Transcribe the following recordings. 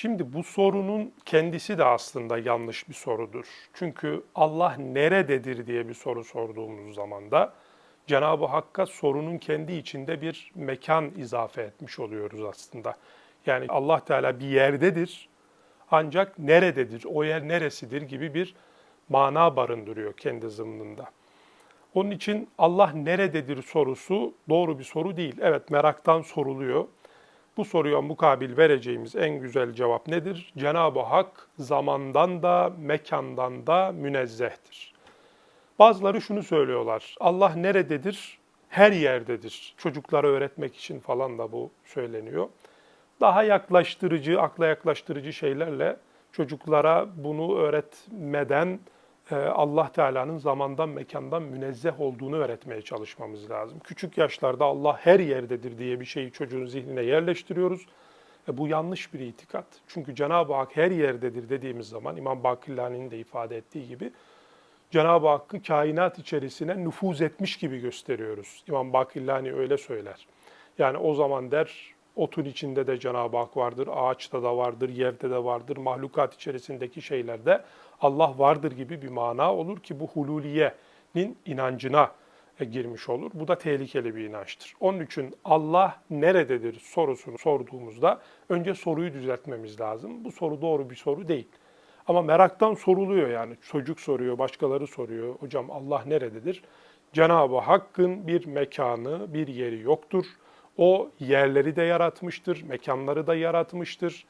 Şimdi bu sorunun kendisi de aslında yanlış bir sorudur. Çünkü Allah nerededir diye bir soru sorduğumuz zaman da Cenab-ı Hakk'a sorunun kendi içinde bir mekan izafe etmiş oluyoruz aslında. Yani Allah Teala bir yerdedir ancak nerededir, o yer neresidir gibi bir mana barındırıyor kendi zımnında. Onun için Allah nerededir sorusu doğru bir soru değil. Evet meraktan soruluyor. Bu soruya mukabil vereceğimiz en güzel cevap nedir? Cenab-ı Hak zamandan da mekandan da münezzehtir. Bazıları şunu söylüyorlar. Allah nerededir? Her yerdedir. Çocuklara öğretmek için falan da bu söyleniyor. Daha yaklaştırıcı, akla yaklaştırıcı şeylerle çocuklara bunu öğretmeden Allah Teala'nın zamandan mekandan münezzeh olduğunu öğretmeye çalışmamız lazım. Küçük yaşlarda Allah her yerdedir diye bir şeyi çocuğun zihnine yerleştiriyoruz. E, bu yanlış bir itikat. Çünkü Cenab-ı Hak her yerdedir dediğimiz zaman İmam Bakillani'nin de ifade ettiği gibi Cenab-ı Hakk'ı kainat içerisine nüfuz etmiş gibi gösteriyoruz. İmam Bakillani öyle söyler. Yani o zaman der otun içinde de Cenab-ı Hak vardır, ağaçta da vardır, yerde de vardır, mahlukat içerisindeki şeylerde Allah vardır gibi bir mana olur ki bu hululiyenin inancına e, girmiş olur. Bu da tehlikeli bir inançtır. Onun için Allah nerededir sorusunu sorduğumuzda önce soruyu düzeltmemiz lazım. Bu soru doğru bir soru değil. Ama meraktan soruluyor yani. Çocuk soruyor, başkaları soruyor. Hocam Allah nerededir? Cenab-ı Hakk'ın bir mekanı, bir yeri yoktur. O yerleri de yaratmıştır, mekanları da yaratmıştır.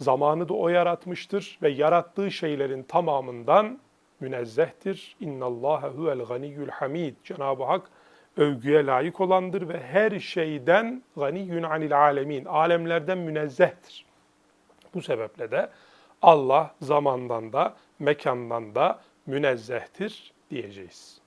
Zamanı da o yaratmıştır ve yarattığı şeylerin tamamından münezzehtir. İnnallâhe huvel ganiyyül hamid. Cenab-ı Hak övgüye layık olandır ve her şeyden ganiyyün anil alemin. Alemlerden münezzehtir. Bu sebeple de Allah zamandan da mekandan da münezzehtir diyeceğiz.